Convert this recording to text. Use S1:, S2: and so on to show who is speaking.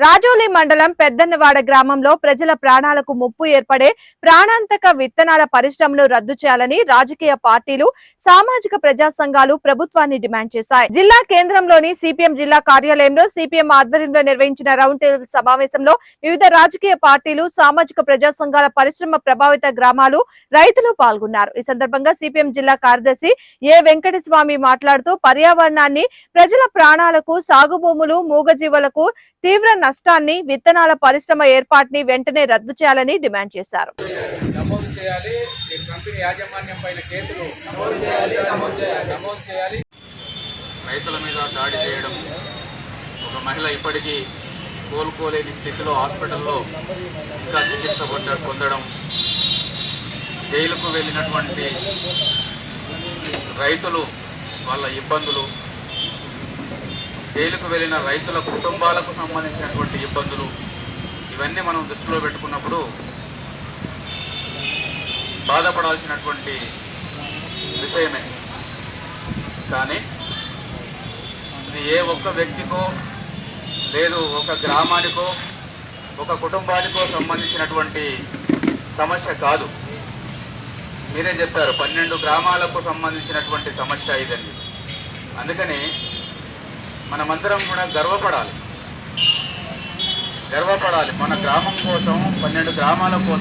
S1: రాజోలి మండలం పెద్దన్నవాడ గ్రామంలో ప్రజల ప్రాణాలకు ముప్పు ఏర్పడే ప్రాణాంతక విత్తనాల పరిశ్రమను రద్దు చేయాలని రాజకీయ పార్టీలు సామాజిక ప్రజా సంఘాలు ప్రభుత్వాన్ని డిమాండ్ చేశాయి. జిల్లా కేంద్రంలోని సిపిఎం జిల్లా కార్యాలయంలో సిపిఎం ఆధ్వర్యంలో నిర్వహించిన రౌండ్ టేబుల్ సమావేశంలో వివిధ రాజకీయ పార్టీలు సామాజిక ప్రజా సంఘాల పరిశ్రమ ప్రభావిత గ్రామాలు రైతులు పాల్గొన్నారు. ఈ సందర్భంగా సిపిఎం జిల్లా కార్యదర్శి ఏ వెంకటస్వామి మాట్లాడుతూ పర్యావరణాన్ని ప్రజల ప్రాణాలకు సాగు భూములు మూగజీవులకు తీవ్ర నష్టాన్ని విత్తనాల పరిశ్రమ ఏర్పాటుని వెంటనే రద్దు చేయాలని డిమాండ్ చేశారు.
S2: రైతుల మీద దాడి చేయడం ఒక మహిళ ఇప్పటికీ కోలుకోలేని స్థితిలో హాస్పిటల్లో ఇంకా చికిత్స పొందడం జైలుకు వెళ్ళినటువంటి రైతులు వాళ్ళ ఇబ్బందులు జైలుకు వెళ్ళిన రైతుల కుటుంబాలకు సంబంధించినటువంటి ఇబ్బందులు ఇవన్నీ మనం దృష్టిలో పెట్టుకున్నప్పుడు బాధపడాల్సినటువంటి విషయమే. కానీ ఇది ఏ ఒక్క వ్యక్తికో లేదు ఒక గ్రామానికో ఒక కుటుంబానికో సంబంధించినటువంటి సమస్య కాదు. మీరే చెప్పారు పన్నెండు గ్రామాలకు సంబంధించినటువంటి సమస్య ఇదండి. అందుకని మనమందరం కూడా గర్వపడాలి. గర్వపడాలి. మన గ్రామం కోసం పన్నెండు గ్రామాల కోసం